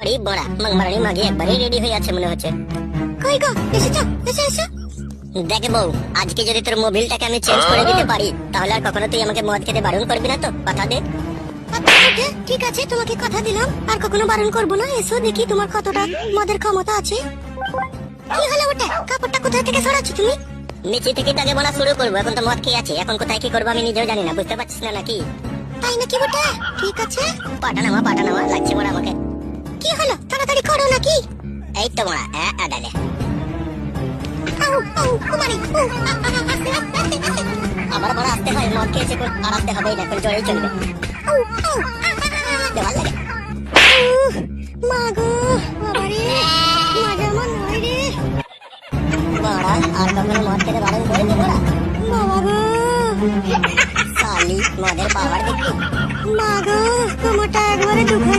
আরে বড়া মাংমারানি মাগে একবারই রেডি হয়ে আছে মনে হচ্ছে। কই গো এসেছ এসো এসো। দেখে বউ আজকে যদি তোর মোবিলটাকে আমি চেঞ্জ করে দিতে পারি তাহলে আর কখনো তুই আমাকে মদ খেতে বারণ করবি না তো কথা দে। আচ্ছা, ঠিক আছে তোমাকে কথা দিলাম। আর কখনো বারণ করব না এসো দেখি তোমার কতটা মদের ক্ষমতা আছে। কি হলো ওটা? কাপড়টা কোথা থেকে সরাচ্ছ তুমি? নিচে থেকে তাকে বলা শুরু করব এখন তো মদ খেয়ে আছে এখন কোথায় কি করব আমি নিজেও জানি না বুঝতে পারছিস না নাকি? তাই নাকি ওটা? ঠিক আছে। পাঠানামা পাঠানামা লাগছে বড়া আমাকে। নাকি এই তো বড়া হ্যাঁ আডালে আউ আউ কুমারী উ, আ, আ, আ, আস্তে, আস্তে, আস্তে, আস্তে। আবার বড় আসতে হয় মদ খেয়েছে আর আসতে হবে না কোন জোরেই চলবে। দেওয়াল লাগে উহ, মা গো বাবারে মজা মন নয় রে বড়া আর কখনো মদ খেতে বারণ করিনি বড়া বাবা গো সালি মদের পাওয়ার দেখলি মা গো কোমরটা একবারে দুখান